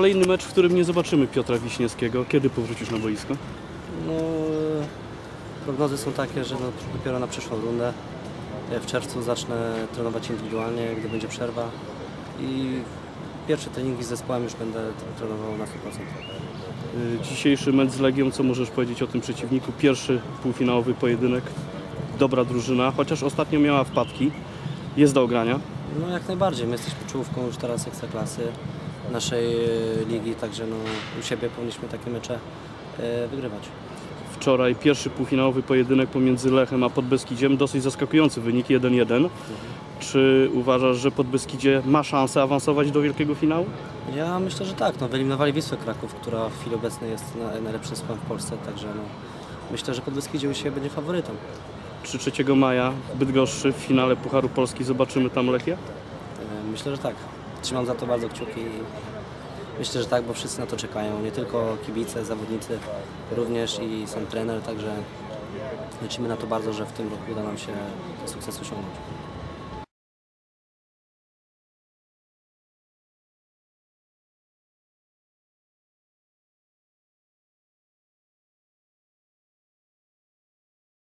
Kolejny mecz, w którym nie zobaczymy Piotra Wiśniewskiego. Kiedy powrócisz na boisko? No, e, prognozy są takie, że no, dopiero na przyszłą rundę. E, W czerwcu zacznę trenować indywidualnie, gdy będzie przerwa. I pierwsze treningi z zespołem już będę trenował na 100%. Y, Dzisiejszy mecz z Legią, co możesz powiedzieć o tym przeciwniku? Pierwszy półfinałowy pojedynek. Dobra drużyna, chociaż ostatnio miała wpadki. Jest do ogrania. No jak najbardziej, my jesteśmy czołówką już teraz ekstraklasy naszej e, ligi, także no, u siebie powinniśmy takie mecze e, wygrywać. Wczoraj pierwszy półfinałowy pojedynek pomiędzy Lechem a Podbeskidziem. Dosyć zaskakujący wynik 1-1. Czy uważasz, że Podbeskidzie ma szansę awansować do wielkiego finału? Ja myślę, że tak. No, wyeliminowali Wisłę Kraków, która w chwili obecnej jest na, najlepszym zespołem w Polsce, także no, myślę, że Podbeskidzie u siebie będzie faworytem. Czy 3 maja Bydgoszczy w finale Pucharu Polski zobaczymy tam Lechię? E, Myślę, że tak. Trzymam za to bardzo kciuki i myślę, że tak, bo wszyscy na to czekają. Nie tylko kibice, zawodnicy, również i sam trener, także liczymy na to bardzo, że w tym roku uda nam się ten sukces osiągnąć.